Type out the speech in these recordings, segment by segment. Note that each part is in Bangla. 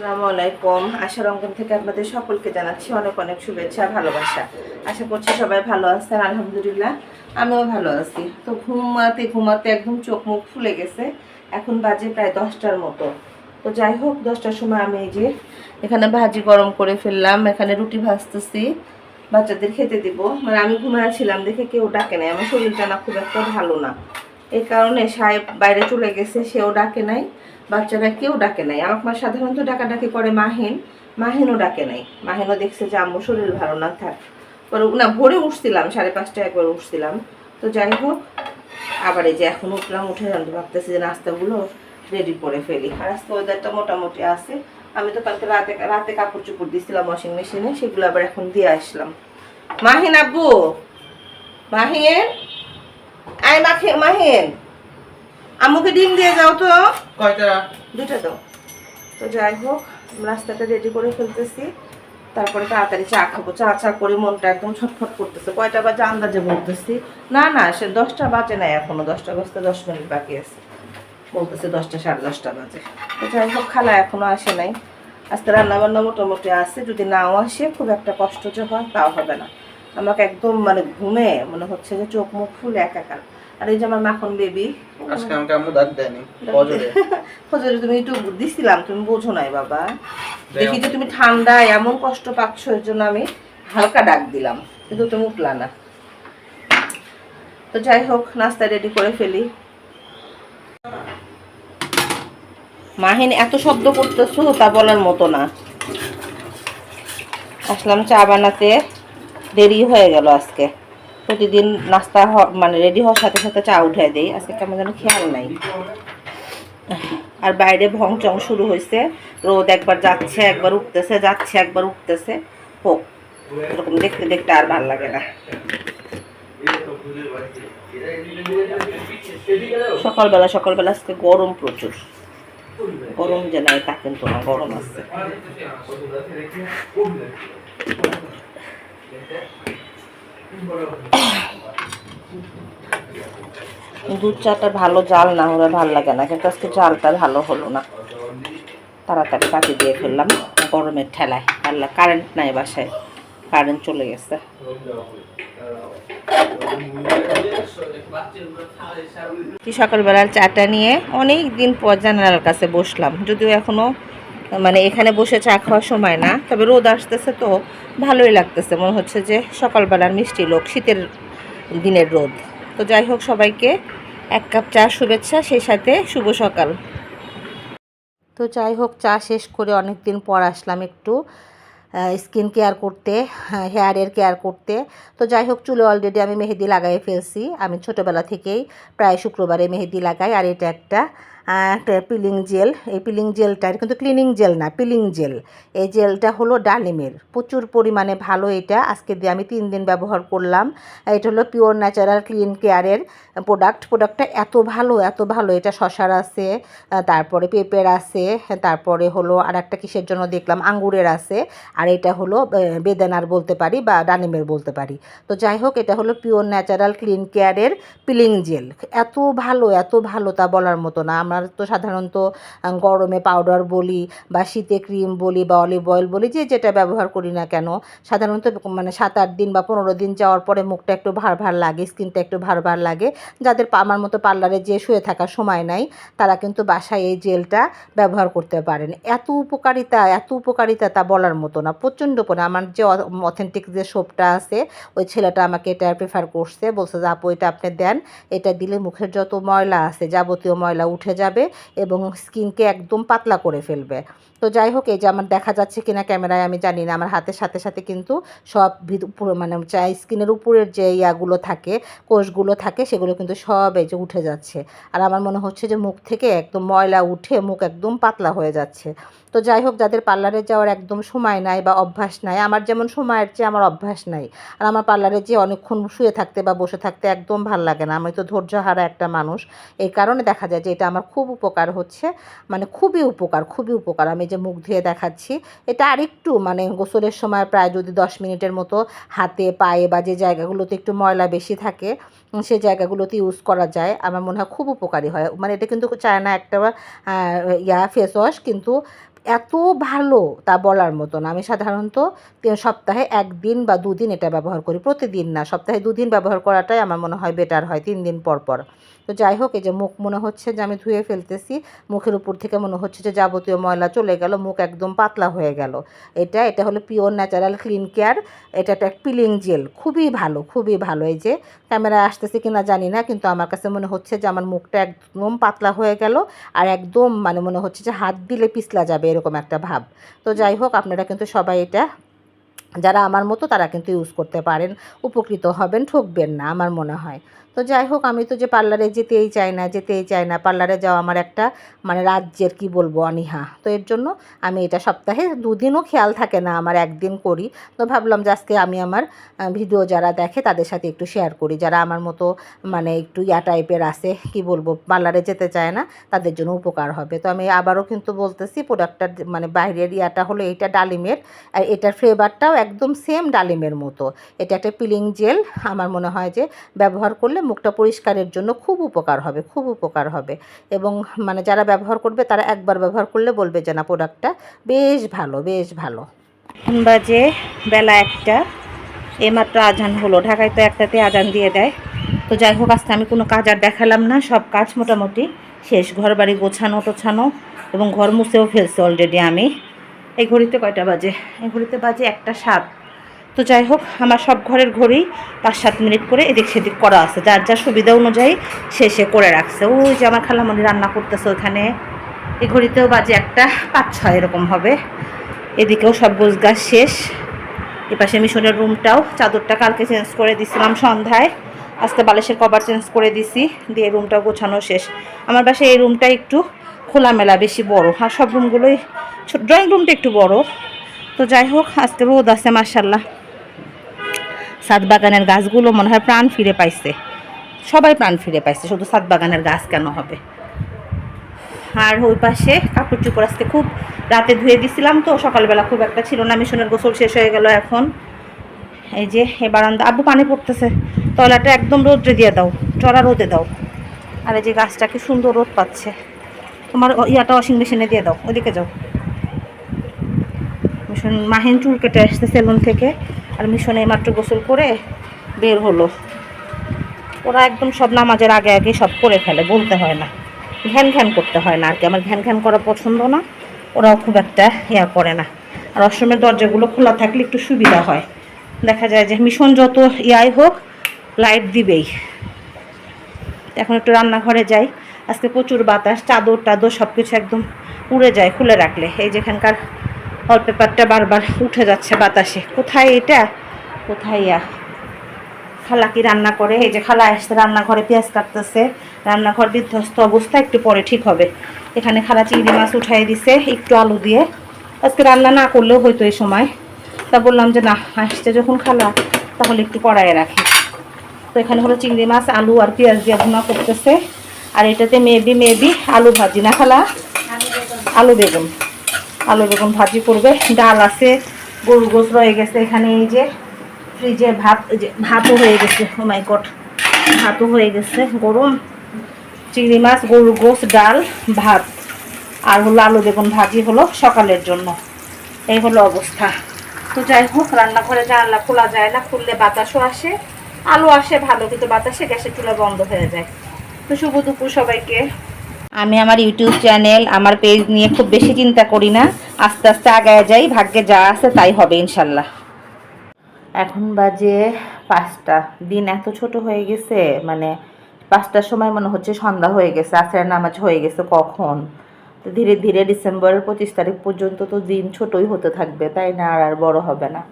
আসসালামু আলাইকুম। আশা রঙ্গন থেকে আপনাদের সকলকে জানাচ্ছি অনেক অনেক শুভেচ্ছা ভালোবাসা। আশা করছি সবাই ভালো আছেন, আলহামদুলিল্লাহ। আমিও ভালো আছি। তো ঘুমাতে ঘুমাতে একদম চোখ মুখ ফুলে গেছে। এখন বাজে প্রায় দশটার মতো। তো যাই হোক, দশটার সময় আমি এই যে এখানে ভাজি গরম করে ফেললাম, এখানে রুটি ভাজতেছি, বাচ্চাদের খেতে দিব। মানে আমি ঘুমাচ্ছিলাম দেখে কেউ ডাকে নাই। আমার শরীরটা না খুব একটা ভালো না। এই কারণে সাহেব বাইরে চলে গেছে, সেও ডাকে নাই। বাচ্চারা কেউ ডাকে নাই। আমার সাধারণত ডাকাডাকি করে মাহিন। মাহিনও ডাকে নাই। মাহিনও দেখছে যে আম্মু শরীর ভালো না, থাক। পরে না ভোরে উঠছিলাম, সাড়ে পাঁচটা একবার উঠছিলাম। তো যাই হোক, আবার এই যে এখন উঠলাম, উঠে জানতে ভাবতেছি যে নাস্তাগুলো রেডি করে ফেলি। আর আজকে ওয়েদারটা মোটামুটি আছে। আমি তো কালকে রাতে রাতে কাপড় চোপড় দিয়েছিলাম ওয়াশিং মেশিনে সেগুলো আবার এখন দিয়ে আসলাম। মাহিন আব্বু, মাহিন? আয় মাখে, মাহিন। আম্মুকে ডিম দিয়ে যাও তো। কয়টা? দুটো দাও। তো যাই হোক রাস্তাটা রেডি করে ফেলতেছি। তারপরে তাড়াতাড়ি চা খাব। চা চা করে মনটা একদম ছটফট করতেছে। কয়টা বাজে আন্দাজে বলতেছি। না না সে দশটা বাজে নাই এখনও। দশটা বাজতে দশ মিনিট বাকি আছে। বলতেছে দশটা সাড়ে দশটা বাজে। তো যাই হোক খালা এখনও আসে নাই। আজকে রান্না বান্না মোটামুটি আছে। যদি নাও আসে খুব একটা কষ্ট যে হয় তাও হবে না। আমাকে একদম মানে ঘুমে মনে হচ্ছে যে চোখ মুখ ফুল একাকার। আর এই যে আমার মাখন বেবি আজকে আমাকে আম্মু দাঁত দেয়নি বজরে ফজরে। তুমি একটু দিছিলাম তুমি বোঝো নাই বাবা। দেখি যে তুমি ঠান্ডায় এমন কষ্ট পাচ্ছ এর জন্য আমি হালকা ডাক দিলাম কিন্তু তুমি উঠলা না। তো যাই হোক নাস্তা রেডি করে ফেলি। মাহিন এত শব্দ করতেছো তা বলার মতো না। আসলাম চা বানাতে দেরি হয়ে গেল আজকে। প্রতিদিন নাস্তা মানে রেডি হওয়ার সাথে সাথে চা উঠাই দেই। আজকে কেমন যেন খেয়াল নাই। আর বাইরে ভং চং শুরু হয়েছে রোদ একবার যাচ্ছে, একবার উঠতেছে, যাচ্ছে, একবার উঠতেছে। হোক, এরকম দেখতে দেখতে আর ভালো লাগে না। সকালবেলা সকালবেলা আজকে গরম প্রচুর। গরম যে নাই তা কিন্তু না, গরম আছে। দুধ চাটা ভালো জাল না হলে ভালো লাগে না, কিন্তু আজকে জালটা ভালো হলো না। তাড়াতাড়ি কাটি দিয়ে ফেললাম, গরমের ঠেলায়। পারলা কারেন্ট নাই বাসায় কারেন্ট চলে গেছে। সকালবেলার চাটা নিয়ে অনেক দিন পর জানালার কাছে বসলাম, যদিও এখনও মানে এখানে বসে চা খাওয়ার সময় না, তবে রোদ আসতেছে তো ভালোই লাগতেছে। মনে হচ্ছে যে সকালবেলার মিষ্টি লোক, শীতের দিনের রোদ। তো যাই হোক, সবাইকে এক কাপ চা শুভেচ্ছা, সেই সাথে শুভ সকাল। তো যাই হোক, চা শেষ করে অনেক দিন পর আসলাম একটু স্কিন কেয়ার করতে হেয়ারের কেয়ার করতে। তো যাই হোক, চুলে অলরেডি আমি মেহেদি লাগাই ফেলছি। আমি ছোটোবেলা থেকেই প্রায় শুক্রবারে মেহেদি লাগাই, আর এটা একটা একটা পিলিং জেল এই পিলিং জেলটা এটা কিন্তু ক্লিনিং জেল না পিলিং জেল এই জেলটা হলো ডালিমের। প্রচুর পরিমাণে ভালো এটা। আজকে দিয়ে আমি তিন দিন ব্যবহার করলাম। এটা হলো পিওর ন্যাচারাল ক্লিন কেয়ারের প্রোডাক্ট প্রোডাক্টটা এত ভালো এত ভালো। এটা শশার আছে তারপরে পেঁপের আছে, তারপরে হলো আর একটা কিসের জন্য দেখলাম? আঙ্গুরের আছে। আর এটা হলো বেদানার বলতে পারি বা ডালিমের বলতে পারি। তো যাই হোক, এটা হলো পিওর ন্যাচারাল ক্লিন কেয়ারের পিলিং জেল এত ভালো এত ভালো তা বলার মতো না। আমরা তো সাধারণত গরমে পাউডার বলি বা শীতে ক্রিম বলি বা অলিভ অয়েল বলি, যে যেটা ব্যবহার করি না কেন, সাধারণত মানে সাত আট দিন বা পনেরো দিন যাওয়ার পরে মুখটা একটু ভার ভার লাগে স্কিনটা একটু ভার ভার লাগে। যাদের আমার মতো পার্লারে যে শুয়ে থাকার সময় নাই, তারা কিন্তু বাসায় এই জেলটা ব্যবহার করতে পারেন। এত উপকারিতা এত উপকারিতা তা বলার মতো না, প্রচণ্ড করে আমার যে অথেন্টিক যে সোপটা আছে, ওই ছেলেটা আমাকে এটা প্রেফার করছে, বলছে যে, আপু, এটা আপনি দেন, এটা দিলে মুখের যত ময়লা আছে যাবতীয় ময়লা উঠে যাবে এবং স্কিনকে একদম পাতলা করে ফেলবে। তো যাই হোক এই যে আমার দেখা যাচ্ছে কিনা ক্যামেরায় আমি জানি না, আমার হাতের সাথে সাথে কিন্তু সব ভিত- মানে চাই স্কিনের উপরের যে ইয়াগুলো থাকে, কোষগুলো থাকে, সেগুলো কিন্তু সব এই যে উঠে যাচ্ছে। আর আমার মনে হচ্ছে যে মুখ থেকে একদম ময়লা উঠে মুখ একদম পাতলা হয়ে যাচ্ছে। তো যাই হোক যাদের পার্লারে যাওয়ার একদম সময় নাই বা অভ্যাস নাই, আমার যেমন সময়ের চেয়ে আমার অভ্যাস নাই, আর আমার পার্লারে যে অনেকক্ষণ শুয়ে থাকতে বা বসে থাকতে একদম ভালো লাগে না, আমি তো ধৈর্যহারা একটা মানুষ। এই কারণে দেখা যায় যে এটা আমার খুব উপকার হচ্ছে মানে খুবই উপকার খুবই উপকার। আমি যে মুখ ধুয়ে দেখাচ্ছি, এটা আরেকটু মানে গোসলের সময় প্রায় যদি দশ মিনিটের মতো হাতে, পায়ে বা যে জায়গাগুলোতে একটু ময়লা বেশি থাকে সে জায়গাগুলোতে ইউজ করা যায়। আমার মনে হয় খুব উপকারী হয়। মানে এটা কিন্তু চায় না একটা ইয়া ফেস ওয়াশ কিন্তু এত ভালো তা বলার মতন আমি সাধারণত সপ্তাহে একদিন বা দুদিন এটা ব্যবহার করি। প্রতিদিন না, সপ্তাহে দুদিন ব্যবহার করাটাই আমার মনে হয় বেটার হয়, তিন দিন পর পর। তো যাই হোক, এই যে মুখ মনে হচ্ছে যে আমি ধুয়ে ফেলতেছি, মুখের উপর থেকে মনে হচ্ছে যে যাবতীয় ময়লা চলে গেল, মুখ একদম পাতলা হয়ে গেল। এটা এটা হলো পিওর ন্যাচারাল ক্লিন কেয়ার, এটা একটা পিলিং জেল, খুবই ভালো খুবই ভালো। এই যে ক্যামেরায় আসতেছে কিনা জানি না, কিন্তু আমার কাছে মনে হচ্ছে যে আমার মুখটা একদম পাতলা হয়ে গেল, আর একদম মানে মনে হচ্ছে যে হাত দিলে পিছলা যাবে এরকম একটা ভাব। তো যাই হোক, আপনারা কিন্তু সবাই এটা, যারা আমার মতো তারা কিন্তু ইউজ করতে পারেন, উপকৃত হবেন, ঠকবেন না, আমার মনে হয়। তো যাই হোক, আমি তো যে পার্লারে যেতেই চাই না, যেতেই চাই না। পার্লারে যাওয়া আমার একটা মানে রাজ্যের কি বলব, অনীহা। তো এর জন্য আমি এটা সপ্তাহে দুদিনও খেয়াল থাকে না, আমার একদিন করি। তো ভাবলাম যে আজকে আমি আমার ভিডিও যারা দেখে তাদের সাথে একটু শেয়ার করি। যারা আমার মতো মানে একটু ইয়া টাইপের আছে, কি বলব, পার্লারে যেতে চায় না, তাদের জন্য উপকার হবে। তো আমি আবারও কিন্তু বলতেছি প্রোডাক্টটার মানে বাইরের ইয়াটা হলো এইটা ডালিমের, আর এটার ফ্লেভারটাও একদম সেম ডালিমের মতো। এটা একটা পিলিং জেল আমার মনে হয় যে ব্যবহার করলে মুখটা পরিষ্কারের জন্য খুব উপকার হবে, খুব উপকার হবে। এবং মানে যারা ব্যবহার করবে তারা একবার ব্যবহার করলে বলবে যে, না প্রোডাক্টটা বেশ ভালো বেশ ভালো। বাজে বেলা একটা, এইমাত্র আজান হলো। ঢাকায় তো একটাতে আজান দিয়ে দেয়। তো যাই হোক, আজকে আমি কোনো কাজ আর দেখালাম না। সব কাজ মোটামুটি শেষ। ঘর বাড়ি গোছানো, টোছানো এবং ঘর মুছেও ফেলছে অলরেডি আমি। এই ঘড়িতে কয়টা বাজে? এই ঘড়িতে বাজে একটা সাত। তো যাই হোক, আমার সব ঘরের ঘড়ি পাঁচ সাত মিনিট করে এদিক সেদিক করা আছে। যার যার সুবিধা অনুযায়ী সে সে করে রাখছে। ওই যে আমার খালামণি রান্না করতেছে ওখানে। এই ঘড়িতেও বাজে একটা পাঁচ ছয় এরকম হবে। এদিকেও সব গোছ গাছ শেষ। এপাশে মিশনের রুমটাও। চাদরটা কালকে চেঞ্জ করে দিছিলাম সন্ধ্যায়। আজকে বালিশের কভার চেঞ্জ করে দিছি। দিয়ে রুমটা গোছানো শেষ। আমার বাসায় এই রুমটা একটু খোলামেলা, বেশি বড়। আর সব রুমগুলোই ড্রয়িং রুমটা একটু বড়। তো যাই হোক, আজকে রোদ আছে মার্শাল্লাহ সাত বাগানের গাছগুলো মনে হয় প্রাণ ফিরে পাইছে। সবাই প্রাণ ফিরে পাইছে, শুধু সাত বাগানের গাছ কেন হবে? আর ওই পাশে কাপড় চোপড় আসতে খুব রাতে ধুয়ে দিছিলাম তো, সকালবেলা খুব একটা ছিল না, মিশনের গোসল শেষ হয়ে গেল এখন। এই যে, এ বারান্দা আব্বু পানি পড়তেছে তলাটা একদম রোদ্রে দিয়ে দাও চড়া রোদে দাও। আর এই যে গাছটা কি সুন্দর রোদ পাচ্ছে। তোমার ইয়াটা ওয়াশিং মেশিনে দিয়ে দাও ওদিকে যাও। মিশন মাহিন চুল কেটে আসছে সেলুন থেকে। আর মিশনে মাত্র গোসল করে বের হলো। ওরা একদম সব নামাজের আগে আগে সব করে ফেলে, বলতে হয় না। ঘ্যান ঘ্যান করতে হয় না আর কি। আমার ঘ্যান ঘ্যান করা পছন্দ না, ওরাও খুব একটা ইয়া করে না। আর অশ্রমের দরজাগুলো খোলা থাকলে একটু সুবিধা হয়। দেখা যায় যে মিশন যত ইয়াই হোক, লাইট দিবেই। এখন একটু রান্নাঘরে যাই। আজকে প্রচুর বাতাস চাদর টাদর সব কিছু একদম উড়ে যায় খুলে রাখলে। এই যেখানকার পেপারটা বারবার উঠে যাচ্ছে বাতাসে। কোথায় এটা? কোথায় ইয়া? খালা কি রান্না করে? এই যে খালা আসছে, রান্নাঘরে পেঁয়াজ কাটতেছে, রান্নাঘর বিধ্বস্ত অবস্থা, একটু পরে ঠিক হবে। এখানে খালা চিংড়ি মাছ উঠাই দিছে, একটু আলু দিয়ে। আজকে রান্না না করলেও হয়তো এই সময়। তা বললাম যে, না, আসছে যখন খালা, তাহলে একটু কড়াইয়ে রাখি। তো এখানে হলো চিংড়ি মাছ, আলু আর পেঁয়াজ দিয়ে ভুনা করতেছে। আর এটাতে মেবি মেবি আলু ভাজি না খালা? আলু বেগুন। আলু বেগুন ভাজি করবে। ডাল আছে গরু গোস রয়ে গেছে এখানে, এই যে ফ্রিজে ভাত যে ভাতও হয়ে গেছে। ও মাই ভাতও হয়ে গেছে। গরম চিংড়ি মাছ, গরুর গোস ডাল, ভাত। আর হলো আলু বেগুন ভাজি হলো সকালের জন্য। এই হলো অবস্থা। তো যাই হোক, রান্নাঘরে জানলা খোলা যায় না, খুললে বাতাসও আসে, আলো আসে, ভালো কিন্তু বাতাসে, গ্যাসের চুলা বন্ধ হয়ে যায়। তো শুভ দুপুর সবাইকে। আমি আমার ইউটিউব চ্যানেল, আমার পেজ নিয়ে খুব বেশি চিন্তা করি না। আস্তে আস্তে আগায় যাই, ভাগ্যে যা আছে তাই হবে ইনশাল্লাহ। এখন বাজে পাঁচটা। দিন এত ছোট হয়ে গেছে মানে পাঁচটার সময় মনে হচ্ছে সন্ধ্যা হয়ে গেছে আসরের নামাজ হয়ে গেছে কখন? তো ধীরে ধীরে ডিসেম্বরের পঁচিশ তারিখ পর্যন্ত তো দিন ছোটই হতে থাকবে, তাই না? আর আর বড় হবে না।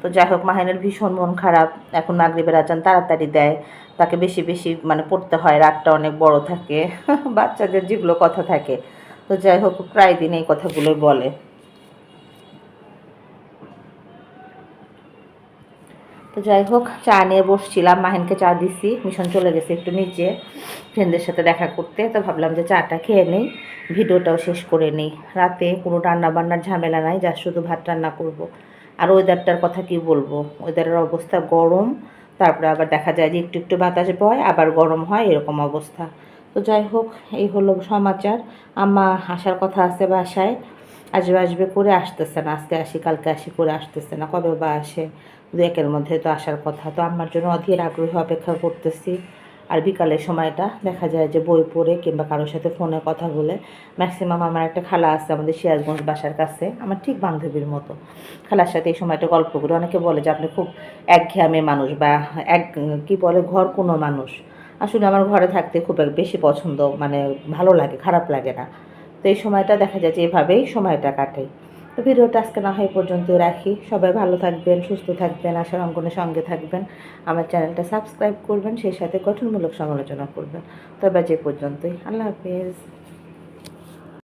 তো যাই হোক, মাহিনের ভীষণ মন খারাপ। এখন মাগরিবের আজান তাড়াতাড়ি দেয়। তাকে বেশি বেশি মানে পড়তে হয় রাতটা অনেক বড় থাকে, বাচ্চাদের যেগুলো কথা থাকে। তো যাই হোক, প্রায় দিন এই কথাগুলোই বলে। তো যাই হোক, চা নিয়ে বসছিলাম, মাহিনকে চা দিছি, মিশন চলে গেছে একটু নিচে, ফ্রেন্ডদের সাথে দেখা করতে। তো ভাবলাম যে চাটা খেয়ে নেই, ভিডিওটাও শেষ করে নেই। রাতে কোনো রান্না বান্নার ঝামেলা নাই, যা শুধু ভাত রান্না করব। আর ওয়েদারটার কথা কি বলব? ওয়েদারের অবস্থা গরম তারপরে আবার দেখা যায় যে একটু একটু বাতাস বয়, আবার গরম হয়, এরকম অবস্থা। তো যাই হোক, এই হলো সমাচার। আম্মা আসার কথা আছে বাসায়। আসবে আসবে, করে আসতেছে না। আজকে আসি, কালকে আসি, করে আসতেছে না। কবে বা আসে? দু একের মধ্যে তো আসার কথা। তো আমার জন্য অধীর আগ্রহে অপেক্ষা করতেছি। আর বিকালের সময়টা দেখা যায় যে বই পড়ে কিংবা কারোর সাথে ফোনে কথা বলে। ম্যাক্সিমাম আমার একটা খালা আছে আমাদের সিরাজগঞ্জ বাসার কাছে, আমার ঠিক বান্ধবীর মতো। খালার সাথে এই সময়টা গল্প করি। অনেকে বলে যে, আপনি খুব একঘেয়ামে মানুষ বা এক, কি বলে, ঘর কোনো মানুষ। আসলে আমার ঘরে থাকতে খুব বেশি পছন্দ মানে ভালো লাগে, খারাপ লাগে না। তো এই সময়টা দেখা যায় যে এভাবেই সময়টা কাটে তো ভিডিওটা আজকে না হয় পর্যন্ত রাখি। সবাই ভালো থাকবেন, সুস্থ থাকবেন আশার অঙ্কনের সঙ্গে থাকবেন। আমার চ্যানেলটা সাবস্ক্রাইব করবেন, সেই সাথে গঠনমূলক সমালোচনা করবেন। তবে যে পর্যন্তই। আল্লাহ হাফিজ।